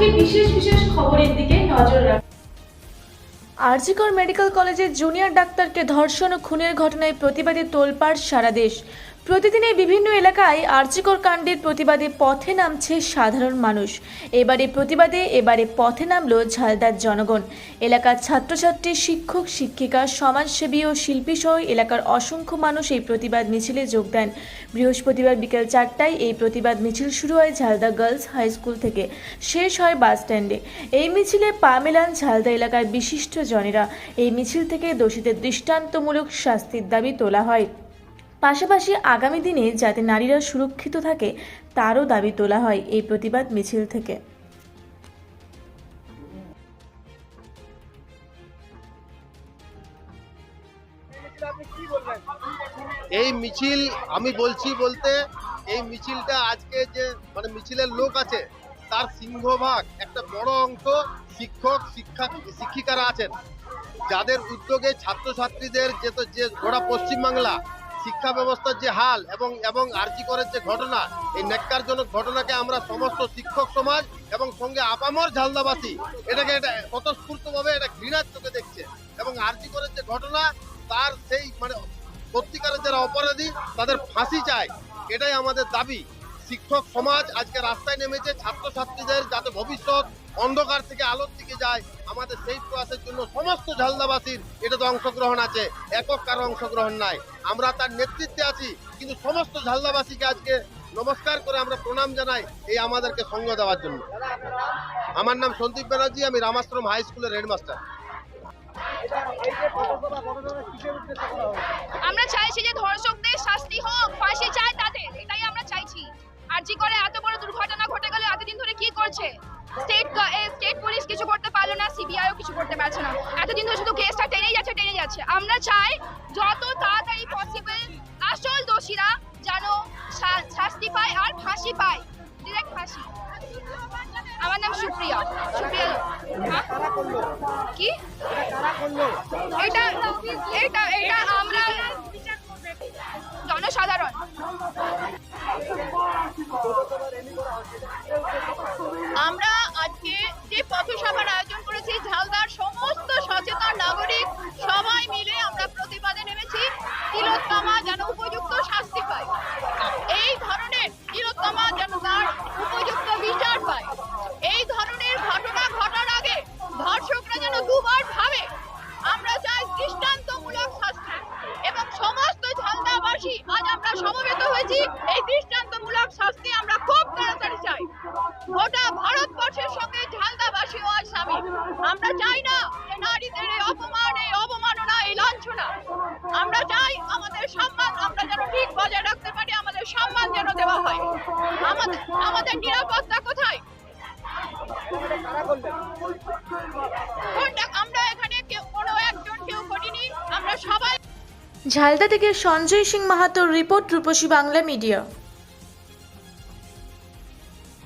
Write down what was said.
আজকে বিশেষ বিশেষ খবরের দিকে নজর আরজিকর মেডিকেল কলেজের জুনিয়র ডাক্তারকে ধর্ষণ ও খুনের ঘটনায় প্রতিবাদে তোলপাড় সারা দেশ। প্রতিদিনই বিভিন্ন এলাকায় আরজিকর কাণ্ডের প্রতিবাদে পথে নামছে সাধারণ মানুষ। এবারে প্রতিবাদে এবারে পথে নামলো ঝালদার জনগণ। এলাকার ছাত্রছাত্রী, শিক্ষক, শিক্ষিকা, সমাজসেবী ও শিল্পী সহ এলাকার অসংখ্য মানুষ এই প্রতিবাদ মিছিলে যোগ দেন। বৃহস্পতিবার বিকেল চারটায় এই প্রতিবাদ মিছিল শুরু হয় ঝালদা গার্লস হাই স্কুল থেকে। শেষ হয় বাস স্ট্যান্ডে। এই মিছিলে পা মেলান ঝালদা এলাকার বিশিষ্ট জনেরা। এই মিছিল থেকে দোষীদের দৃষ্টান্তমূলক শাস্তির দাবি তোলা হয়। পাশাপাশি আগামী দিনে যাতে নারীরা সুরক্ষিত থাকে, তারও দাবি তোলা হয় এই প্রতিবাদ মিছিল থেকে। এই মিছিল, আমি বলছি বলতে, এই মিছিলটা আজকে যে মানে মিছিলের লোক আছে, তার সিংহভাগ, একটা বড় অংশ শিক্ষক, শিক্ষা, শিক্ষিকারা আছেন। যাদের উদ্যোগে ছাত্রছাত্রীদের যে তো যে গোটা পশ্চিমবাংলা শিক্ষা ব্যবস্থার যে হাল এবং এবং আর্জি করার যে ঘটনা, এই ন্যাক্কারজনক ঘটনাকে আমরা সমস্ত শিক্ষক সমাজ এবং সঙ্গে আপামর ঝালদাবাসী এটাকে এটা স্বতঃস্ফূর্তভাবে এটা ঘৃণার চোখে দেখছে এবং আর্জি করার যে ঘটনা, তার সেই মানে সত্যিকারের যারা অপরাধী, তাদের ফাঁসি চায়। এটাই আমাদের দাবি। শিক্ষক সমাজ আজকে রাস্তায় নেমেছে, ছাত্রছাত্রীদের যাতে ভবিষ্যৎ অন্ধকার থেকে আলোর দিকে যায়। আমাদের সেই প্রয়াসের জন্য সমস্ত ঝালদাবাসীর এটাতে অংশগ্রহণ আছে। একক কারও অংশগ্রহণ নাই। আমরা তার নেতৃত্বে আছি, কিন্তু সমস্ত ঝালদাবাসীকে আজকে নমস্কার করে আমরা প্রণাম জানাই এই আমাদেরকে সঙ্গ দেওয়ার জন্য। আমার নাম সন্দীপ ব্যানার্জি, আমি রামাশ্রম হাই স্কুলের হেডমাস্টার আমরা চাইছি স্টেট স্টেট পুলিশ কিছু করতে পারল না সিবিআইও কিছু করতে পারছে না। এতদিন ধরে শুধু কেসটা টেনে যাচ্ছে টেনে যাচ্ছে। আমরা চাই যত তাড়াতাড়ি পসিবল আসল দোষীরা যেন শাস্তি পায় আর ফাঁসি পায়। ডিরেক্ট ফাঁসি। আমার নাম সুপ্রিয়া। সুপ্রিয়া? কি? এটা এটা সমবেত এই দৃষ্টান্তমূলক শাস্তি আমরা খুব তাড়াতাড়ি চাই। গোটা ভারতবর্ষের সঙ্গে ঝালদাবাসীও আজ সামিল আমরা চাই না যে নারীদের এই অপমান, এই অবমাননা, এই লাঞ্ছনা। আমরা চাই আমাদের সম্মান আমরা যেন ঠিক বজায় রাখতে পারি, আমাদের সম্মান যেন দেওয়া হয়। আমাদের আমাদের নিরাপত্তা কোথায়? ঝালদা থেকে সঞ্জয় সিং মাহাতোর রিপোর্ট রূপসী বাংলা মিডিয়া।